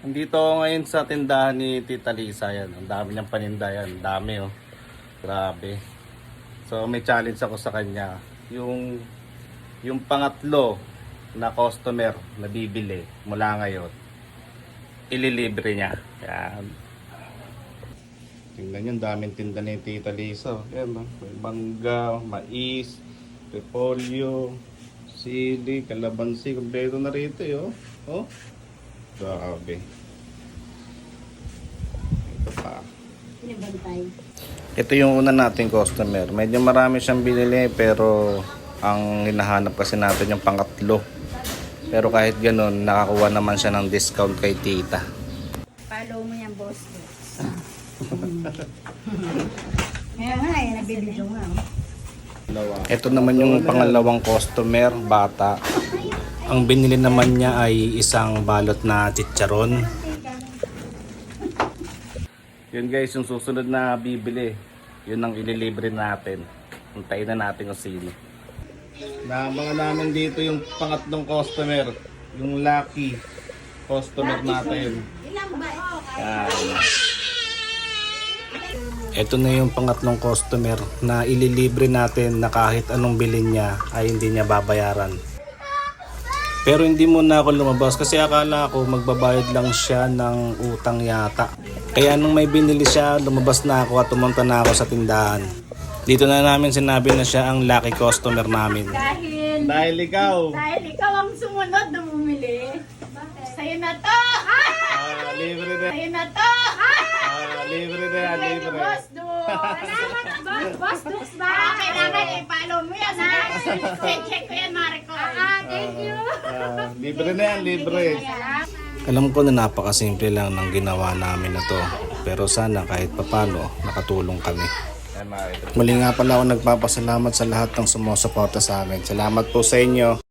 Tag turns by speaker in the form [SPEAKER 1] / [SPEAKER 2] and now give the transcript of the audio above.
[SPEAKER 1] Nandito ngayon sa tindahan ni Tita Lisa yan. Ang dami niyang paninda yan. Ang dami oh. Grabe. So may challenge ako sa kanya. Yung yung pangatlo na customer na bibili mula ngayon, ililibre niya. Yan. Tingnan nyo, ang daming tinda ni Tita Lisa. oh. Yan, oh. may mangga, mais, repolyo, sili, kalabansi, kompleto na rito eh, oh. Grabe. Ito pa.
[SPEAKER 2] Pinabantay.
[SPEAKER 1] Ito yung una nating customer. Medyo marami siyang binili pero ang hinahanap kasi natin yung pangatlo. Pero kahit ganun, nakakuha naman siya ng discount kay tita.
[SPEAKER 2] Follow mo yan, boss. Ngayon nga eh, nagbibidyo nga. oh.
[SPEAKER 1] Ito naman yung pangalawang customer, bata. Ang binili naman niya ay isang balot na chicharon. Yun guys, yung susunod na bibili, yun ang ililibre natin. Untayin na natin kung sino. Naabangan namin dito yung pangatlong customer, yung lucky customer natin. Yan. Ito na yung pangatlong customer na ililibre natin na kahit anong bilhin niya ay hindi niya babayaran. Pero hindi muna ako lumabas kasi akala ko magbabayad lang siya ng utang yata. Kaya nung may binili siya, lumabas na ako at pumunta na ako sa tindahan. Dito na namin sinabi na siya ang lucky customer namin.
[SPEAKER 3] Dahil,
[SPEAKER 1] Dahil ikaw,
[SPEAKER 3] dahil ikaw ang sumunod na bumili. Sa'yo na to!
[SPEAKER 1] ah, libre na.
[SPEAKER 3] Sa'yo na to!
[SPEAKER 1] Ah, libre na
[SPEAKER 3] you,
[SPEAKER 1] libre.
[SPEAKER 3] Boss Dux! Salamat, Boss Dux ba? Ah, kailangan i-follow mo yan, ha? Check ko yan. Ah, thank you.
[SPEAKER 1] Ah, libre na yan, libre. Alam ko na napakasimple lang ng ginawa namin na to. Pero sana kahit papano nakatulong kami. Muli nga pala ako nagpapasalamat sa lahat ng sumusuporta sa amin. Salamat po sa inyo.